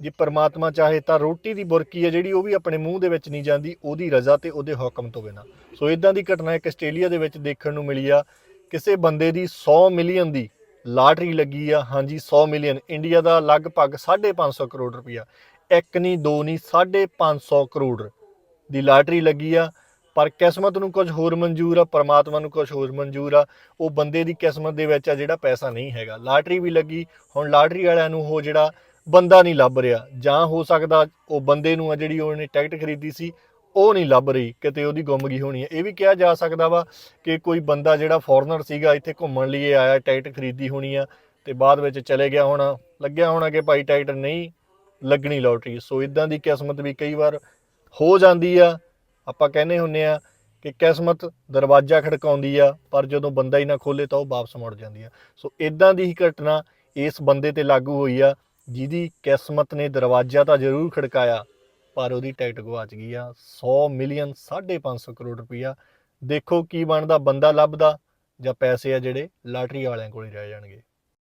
ਜੇ ਪਰਮਾਤਮਾ ਚਾਹੇ ਤਾਂ ਰੋਟੀ ਦੀ ਬੁਰਕੀ ਹੈ ਜਿਹੜੀ ਉਹ ਵੀ ਆਪਣੇ ਮੂੰਹ ਦੇ ਵਿੱਚ ਨਹੀਂ ਜਾਂਦੀ, ਉਹਦੀ ਰਜ਼ਾ ਤੇ ਉਹਦੇ ਹੁਕਮ ਤੋਂ ਬਿਨਾ। ਸੋ ਇਦਾਂ ਦੀ ਘਟਨਾ ਇੱਕ ਆਸਟ੍ਰੇਲੀਆ ਦੇ ਵਿੱਚ ਦੇਖਣ ਨੂੰ ਮਿਲੀ ਆ। ਕਿਸੇ ਬੰਦੇ ਦੀ 100 ਮਿਲੀਅਨ ਦੀ ਲਾਟਰੀ ਲੱਗੀ ਆ। ਹਾਂਜੀ 100 ਮਿਲੀਅਨ। ਇੰਡੀਆ ਦਾ ਲਗਭਗ 550 ਕਰੋੜ ਰੁਪਇਆ ਇੱਕ ਨਹੀਂ, ਦੋ ਨਹੀਂ 550 ਕਰੋੜ ਦੀ ਲਾਟਰੀ ਲੱਗੀ ਆ। ਪਰ ਕਿਸਮਤ ਨੂੰ ਕੁਝ ਹੋਰ ਮਨਜ਼ੂਰ ਆ, ਪਰਮਾਤਮਾ ਨੂੰ ਕੁਝ ਹੋਰ ਮਨਜ਼ੂਰ ਆ। ਉਹ ਬੰਦੇ ਦੀ ਕਿਸਮਤ ਦੇ ਵਿੱਚ ਆ ਜਿਹੜਾ ਪੈਸਾ ਨਹੀਂ ਹੈਗਾ। ਲਾਟਰੀ ਵੀ ਲੱਗੀ। ਹੁਣ ਲਾਟਰੀ ਵਾਲਿਆਂ ਨੂੰ ਉਹ ਜਿਹੜਾ ਬੰਦਾ ਨਹੀਂ ਲੱਭ ਰਿਹਾ। ਜਾਂ ਹੋ ਸਕਦਾ ਉਹ ਬੰਦੇ ਨੂੰ ਆ ਜਿਹੜੀ ਉਹਨੇ ਟਿਕਟ ਖਰੀਦੀ ਸੀ, ਉਹ ਨਹੀਂ ਲੱਭ ਰਹੀ। ਕਿਤੇ ਉਹਦੀ ਗੁੰਮ ਗਈ ਹੋਣੀ ਹੈ। ਇਹ ਵੀ ਕਿਹਾ ਜਾ ਸਕਦਾ ਵਾ ਕਿ ਕੋਈ ਬੰਦਾ ਜਿਹੜਾ ਫੋਰਨਰ ਸੀਗਾ, ਇੱਥੇ ਘੁੰਮਣ ਲਈ ਆਇਆ, ਟਿਕਟ ਖਰੀਦੀ ਹੋਣੀ ਆ ਤੇ ਬਾਅਦ ਵਿੱਚ ਚਲੇ ਗਿਆ ਹੋਣਾ। ਲੱਗਿਆ ਹੋਣਾ ਕਿ ਭਾਈ ਟਿਕਟ ਨਹੀਂ ਲੱਗਣੀ ਲੋਟਰੀ ਸੋ ਇਦਾਂ ਦੀ ਕਿਸਮਤ ਵੀ ਕਈ ਵਾਰ ਹੋ ਜਾਂਦੀ ਆ। ਆਪਾਂ ਕਹਿੰਦੇ ਹੁੰਨੇ ਆ ਕਿ ਕਿਸਮਤ ਦਰਵਾਜ਼ਾ ਖੜਕਾਉਂਦੀ ਆ, ਪਰ ਜਦੋਂ ਬੰਦਾ ਹੀ ਨਾ ਖੋਲੇ ਤਾਂ ਉਹ ਵਾਪਸ ਮੁੜ ਜਾਂਦੀ ਆ। ਸੋ ਇਦਾਂ ਦੀ ਹੀ ਘਟਨਾ ਇਸ ਬੰਦੇ ਤੇ ਲਾਗੂ ਹੋਈ ਆ। ਜਿਹਦੀ ਕਿਸਮਤ ਨੇ ਦਰਵਾਜ਼ਾ ਤਾਂ ਜ਼ਰੂਰ ਖੜਕਾਇਆ, ਪਰ ਉਹਦੀ ਟਿਕਟ ਗਵਾਚ ਗਈ ਆ 100 ਮਿਲੀਅਨ 550 ਕਰੋੜ ਰੁਪਈਆ। ਦੇਖੋ ਕੀ ਬਣਦਾ, ਬੰਦਾ ਲੱਭਦਾ ਜਾਂ ਪੈਸੇ ਆ ਜਿਹੜੇ ਲਾਟਰੀ ਵਾਲਿਆਂ ਕੋਲ ਹੀ ਰਹਿ ਜਾਣਗੇ।